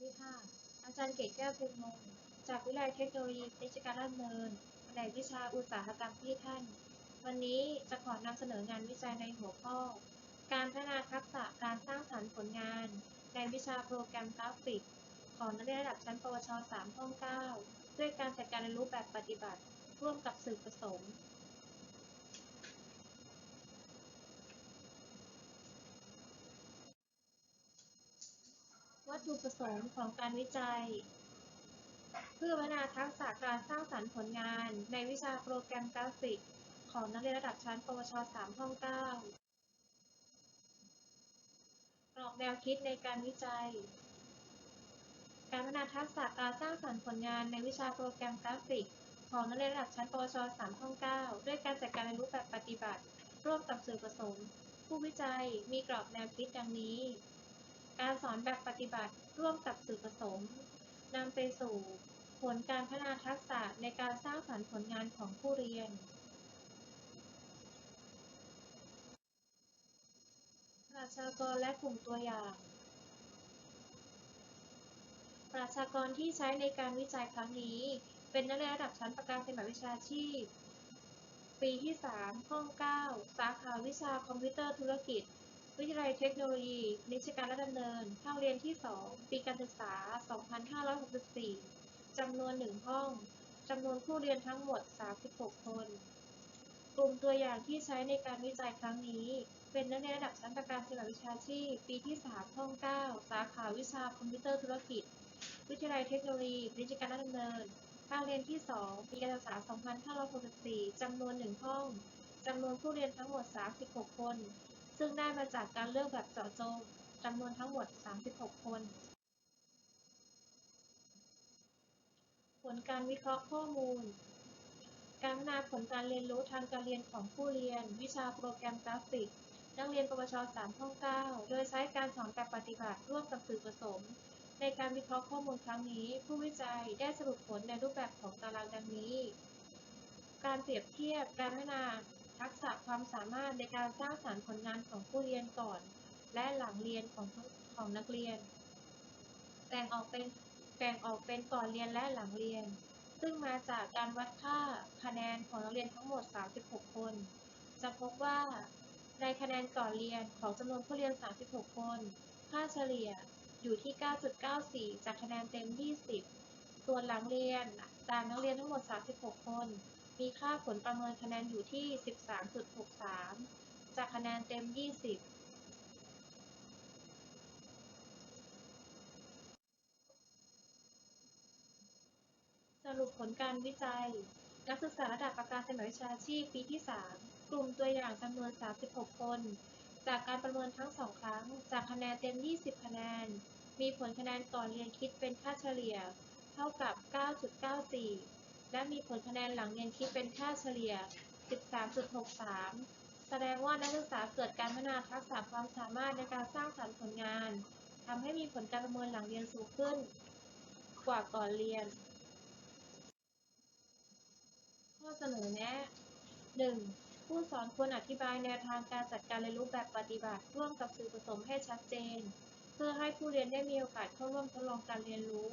สดีค่ะอาจารย์เกตแก้วเพ็ญมงจากวิทยาลัยเทคโนโลยีพนิชการดำเนินแผนกวิชาอุตสาหกรรมที่ท่าน วันนี้จะขอนำเสนองานวิจัยในหัวข้อ การพัฒนาทักษะการสร้างสรรค์ผลงาน ในวิชาโปรแกรมกราฟิก ของนักเรียนระดับชั้น ปวช 3 ห้อง 9 ด้วยการจัดการเรียนรู้แบบปฏิบัติ ร่วมกับสื่อผสม วัตถุประสงค์ของการวิจัย เพื่อพัฒนาทักษะการสร้างสรรค์ผลงาน ในวิชาโปรแกรมกราฟิก ของนักเรียนระดับชั้น ปวช 3 ห้อง 9 กรอบแนวคิดในการวิจัย การพัฒนาทักษะการสร้างสรรค์ผลงานในวิชาโปรแกรมกราฟิก ของนักเรียนระดับชั้น ปวช 3 ห้อง 9 ด้วยการจัดการเรียนรู้แบบปฏิบัติ ร่วมกับสื่อผสมผู้วิจัยมีกรอบแนวคิดดังนี้ การสอนแบบปฏิบัติร่วมกับสื่อผสมนำไปสู่ผลการพัฒนาทักษะในการสร้างสรรค์ผลงานของผู้เรียน ประชากรและกลุ่มตัวอย่าง ประชากรที่ใช้ในการวิจัยครั้งนี้ เป็นนักเรียนระดับชั้นประกาศเป็นแบบวิชาชีพ ปีที่ 3 ห้อง 9 สาขาวิชาคอมพิวเตอร์ธุรกิจ วิทยาลัยเทคโนโลยี นิชการและดำเนินภาคเรียนที่ 2 ปีการศึกษา 2564 จำนวน 1 ห้อง จำนวนผู้เรียนทั้งหมด 36 คน กลุ่มตัวอย่างที่ใช้ในการวิจัยครั้งนี้ เป็นนักเรียนระดับชั้นประการศึกษาวิชาชีพ ปีที่ 3 ห้อง 9 สาขาวิชาคอมพิวเตอร์ธุรกิจ วิทยาลัยเทคโนโลยี นิชการและดำเนินภาคเรียนที่ 2 ปีการศึกษา 2564 จำนวน 1 ห้อง จำนวนผู้เรียนทั้งหมด 36 คน ซึ่งได้มาจากการเลือกแบบเจาะจงจำนวนทั้งหมด 36 คน ผลการวิเคราะห์ข้อมูล การพัฒนาผลการเรียนรู้ทางการเรียนของผู้เรียน วิชาโปรแกรมกราฟิก นักเรียนปวช3ห้อง9โดยใช้การสอนแบบปฏิบัติร่วมกับสื่อผสม ในการวิเคราะห์ข้อมูลครั้งนี้ ผู้วิจัยได้สรุปผลในรูปแบบของตารางดังนี้ การเปรียบเทียบการพัฒนา ทักษะความสามารถในการสร้างสรรค์ผลงานของผู้เรียนก่อน และหลังเรียนของของนักเรียน แบ่งออกเป็นแบ่งออกเป็นก่อนเรียนและหลังเรียน ซึ่งมาจากการวัดค่าคะแนนของนักเรียนทั้งหมด 36 คน จะพบว่าในคะแนนก่อนเรียนของจำนวนผู้เรียน 36 คน ค่าเฉลี่ยอยู่ที่ 9.94 จากคะแนนเต็ม 20 ส่วนหลังเรียนจากนักเรียนทั้งหมด 36 คน มีค่าผลประเมินคะแนนอยู่ที่ 13.63 จากคะแนนเต็ม 20สรุปผลการวิจัย นักศึกษาระดับประกาศเป็นวิชาชีพปีที่ 3 กลุ่มตัวอย่างจำนวน 36 คน จากการประเมินทั้งสองครั้ง จากคะแนนเต็ม 20 คะแนน มีผลคะแนนก่อนเรียนคิดเป็นค่าเฉลี่ย เท่ากับ 9.94 และมีผลคะแนนหลังเรียนคิดเป็นค่าเฉลี่ย 13.63 แสดงว่านักศึกษาเกิดการพัฒนาทักษะความสามารถในการสร้างสรรค์ผลงานทำให้มีผลการประเมินหลังเรียนสูงขึ้น กว่าก่อนเรียน ข้อเสนอแนะ 1. ผู้สอนควรอธิบายแนวทางการจัดการเรียนรู้แบบปฏิบัติ ร่วมกับสื่อผสมให้ชัดเจน เพื่อให้ผู้เรียนได้มีโอกาสเข้าร่วมทดลองการเรียนรู้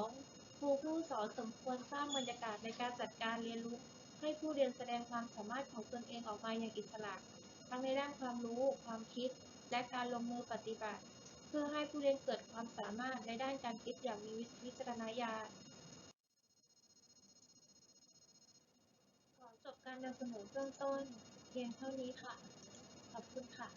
2. ครูผู้สอนสมควรสร้างบรรยากาศในการจัดการเรียนรู้ ให้ผู้เรียนแสดงความสามารถของตนเองออกมาอย่างอิสระ ทั้งในด้านความรู้ ความคิด และการลงมือปฏิบัติ เพื่อให้ผู้เรียนเกิดความสามารถในด้านการคิดอย่างมีวิจารณญาณขอจบการนำเสนอเบื้องต้นเพียงเท่านี้ค่ะ ขอบคุณค่ะ